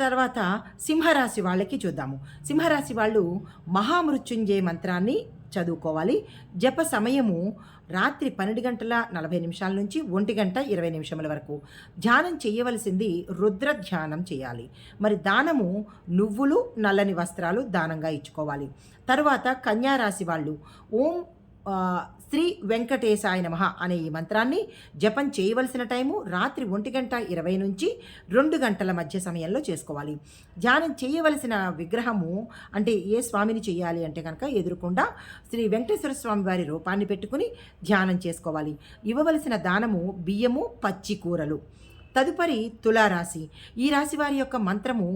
తర్వాత సింహరాశి వాళ్ళకి చూద్దాము. సింహరాశి వాళ్ళు మహామృత్యుంజయ మంత్రాన్ని చదువుకోవాలి. జప సమయము రాత్రి పన్నెండు గంటల నలభై నిమిషాల నుంచి ఒంటి గంట ఇరవై నిమిషముల వరకు. ధ్యానం చేయవలసింది రుద్ర ధ్యానం చేయాలి. మరి దానము నువ్వులు నల్లని వస్త్రాలు దానంగా ఇచ్చుకోవాలి. తర్వాత కన్యారాశి వాళ్ళు ఓం శ్రీ వెంకటేశాయ నమః అనే ఈ మంత్రాన్ని జపం చేయవలసిన టైము రాత్రి ఒంటి గంట ఇరవై నుంచి రెండు గంటల మధ్య సమయంలో చేసుకోవాలి. ధ్యానం చేయవలసిన విగ్రహము అంటే ఏ స్వామిని చేయాలి అంటే కనుక ఎదురుకుండా శ్రీ వెంకటేశ్వర స్వామి వారి రూపాన్ని పెట్టుకుని ధ్యానం చేసుకోవాలి. ఇవ్వవలసిన దానము బియ్యము పచ్చి కూరలు. తదుపరి తులారాశి. ఈ రాశి వారి యొక్క మంత్రము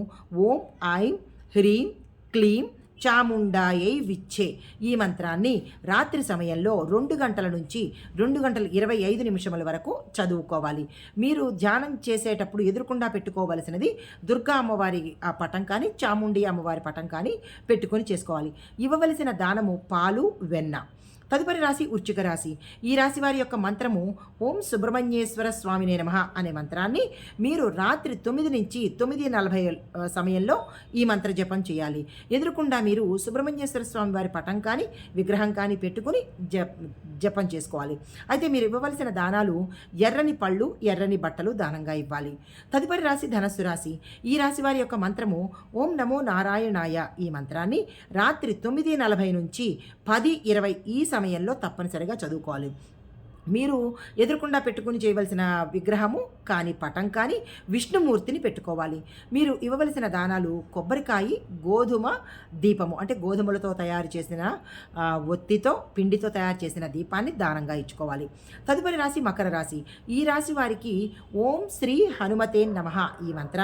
ఓం ఐం హ్రీం క్లీం చాముండాయై విచ్చే ఈ మంత్రాన్ని రాత్రి సమయంలో రెండు గంటల నుంచి రెండు గంటల ఇరవై ఐదు నిమిషముల వరకు చదువుకోవాలి. మీరు ధ్యానం చేసేటప్పుడు ఎదురుకుండా పెట్టుకోవలసినది దుర్గా అమ్మవారి ఆ పటం కానీ చాముండి అమ్మవారి పటం కానీ పెట్టుకొని చేసుకోవాలి. ఇవ్వవలసిన దానము పాలు వెన్న. తదుపరి రాశి ఉచ్చిక రాశి. ఈ రాశి వారి యొక్క మంత్రము ఓం సుబ్రహ్మణ్యేశ్వర స్వామినే నమః అనే మంత్రాన్ని మీరు రాత్రి తొమ్మిది నుంచి తొమ్మిది నలభై సమయంలో ఈ మంత్ర జపం చేయాలి. ఎదురుకుండా మీరు సుబ్రహ్మణ్యేశ్వర స్వామి వారి పటం కానీ విగ్రహం కానీ పెట్టుకుని జప జపం చేసుకోవాలి. అయితే మీరు ఇవ్వవలసిన దానాలు ఎర్రని పళ్ళు ఎర్రని బట్టలు దానంగా ఇవ్వాలి. తదుపరి రాశి ధనస్సు రాశి. ఈ రాశి వారి యొక్క మంత్రము ఓం నమో నారాయణాయ ఈ మంత్రాన్ని రాత్రి తొమ్మిది నలభై నుంచి పది ఇరవై ఈ సమయంలో తప్పనిసరిగా చదువుకోవాలి. మీరు ఎదురుకుండా పెట్టుకుని చేయవలసిన విగ్రహము కానీ పటం కానీ విష్ణుమూర్తిని పెట్టుకోవాలి. మీరు ఇవ్వవలసిన దానాలు కొబ్బరికాయ గోధుమ దీపము అంటే గోధుమలతో తయారు చేసిన ఒత్తితో పిండితో తయారు చేసిన దీపాన్ని దానంగా ఇచ్చుకోవాలి. తదుపరి రాశి మకర రాశి. ఈ రాశి వారికి ఓం శ్రీ హనుమతే నమః ఈ మంత్ర